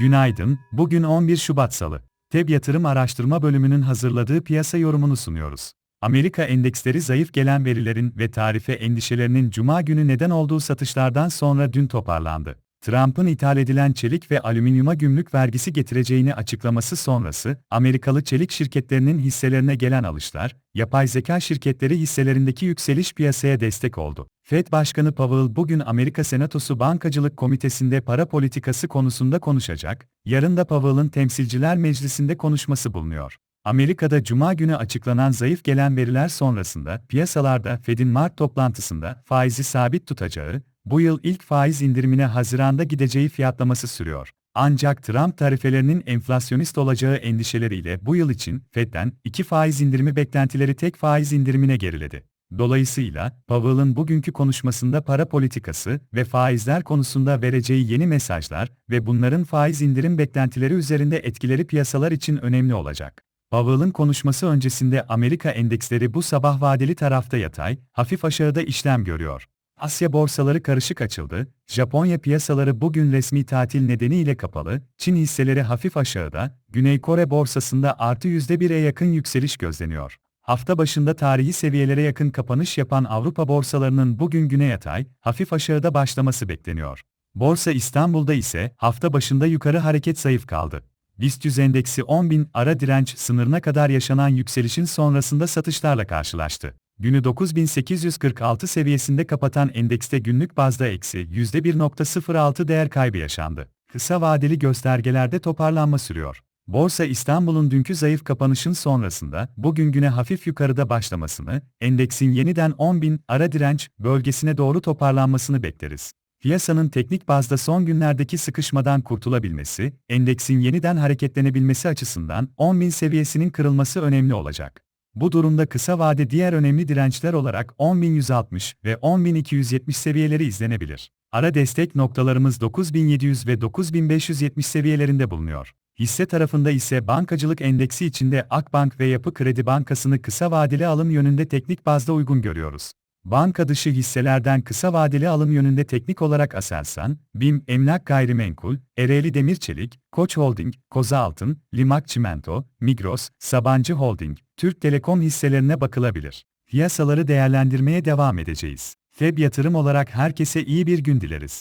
Günaydın, bugün 11 Şubat Salı. TEB Yatırım Araştırma Bölümünün hazırladığı piyasa yorumunu sunuyoruz. Amerika endeksleri zayıf gelen verilerin ve tarife endişelerinin cuma günü neden olduğu satışlardan sonra dün toparlandı. Trump'ın ithal edilen çelik ve alüminyuma gümrük vergisi getireceğini açıklaması sonrası, Amerikalı çelik şirketlerinin hisselerine gelen alışlar, yapay zeka şirketleri hisselerindeki yükseliş piyasaya destek oldu. Fed Başkanı Powell bugün Amerika Senatosu Bankacılık Komitesi'nde para politikası konusunda konuşacak, yarın da Powell'ın Temsilciler Meclisi'nde konuşması bulunuyor. Amerika'da cuma günü açıklanan zayıf gelen veriler sonrasında piyasalarda Fed'in Mart toplantısında faizi sabit tutacağı, bu yıl ilk faiz indirimine Haziran'da gideceği fiyatlaması sürüyor. Ancak Trump tarifelerinin enflasyonist olacağı endişeleriyle bu yıl için Fed'den iki faiz indirimi beklentileri tek faiz indirimine geriledi. Dolayısıyla, Powell'ın bugünkü konuşmasında para politikası ve faizler konusunda vereceği yeni mesajlar ve bunların faiz indirim beklentileri üzerinde etkileri piyasalar için önemli olacak. Powell'ın konuşması öncesinde Amerika endeksleri bu sabah vadeli tarafta yatay, hafif aşağıda işlem görüyor. Asya borsaları karışık açıldı, Japonya piyasaları bugün resmi tatil nedeniyle kapalı, Çin hisseleri hafif aşağıda, Güney Kore borsasında artı %1'e yakın yükseliş gözleniyor. Hafta başında tarihi seviyelere yakın kapanış yapan Avrupa borsalarının bugün güne yatay, hafif aşağıda başlaması bekleniyor. Borsa İstanbul'da ise hafta başında yukarı hareket zayıf kaldı. BIST 100 endeksi 10.000 ara direnç sınırına kadar yaşanan yükselişin sonrasında satışlarla karşılaştı. Günü 9846 seviyesinde kapatan endekste günlük bazda eksi %1.06 değer kaybı yaşandı. Kısa vadeli göstergelerde toparlanma sürüyor. Borsa İstanbul'un dünkü zayıf kapanışın sonrasında bugün güne hafif yukarıda başlamasını, endeksin yeniden 10.000 ara direnç bölgesine doğru toparlanmasını bekleriz. Piyasanın teknik bazda son günlerdeki sıkışmadan kurtulabilmesi, endeksin yeniden hareketlenebilmesi açısından 10.000 seviyesinin kırılması önemli olacak. Bu durumda kısa vade diğer önemli dirençler olarak 10.160 ve 10.270 seviyeleri izlenebilir. Ara destek noktalarımız 9700 ve 9570 seviyelerinde bulunuyor. Hisse tarafında ise bankacılık endeksi içinde Akbank ve Yapı Kredi Bankası'nı kısa vadeli alım yönünde teknik bazda uygun görüyoruz. Banka dışı hisselerden kısa vadeli alım yönünde teknik olarak Aselsan, BİM, Emlak Gayrimenkul, Ereğli Demir Çelik, Koç Holding, Koza Altın, Limak Çimento, Migros, Sabancı Holding, Türk Telekom hisselerine bakılabilir. Piyasaları değerlendirmeye devam edeceğiz. FEB yatırım olarak herkese iyi bir gün dileriz.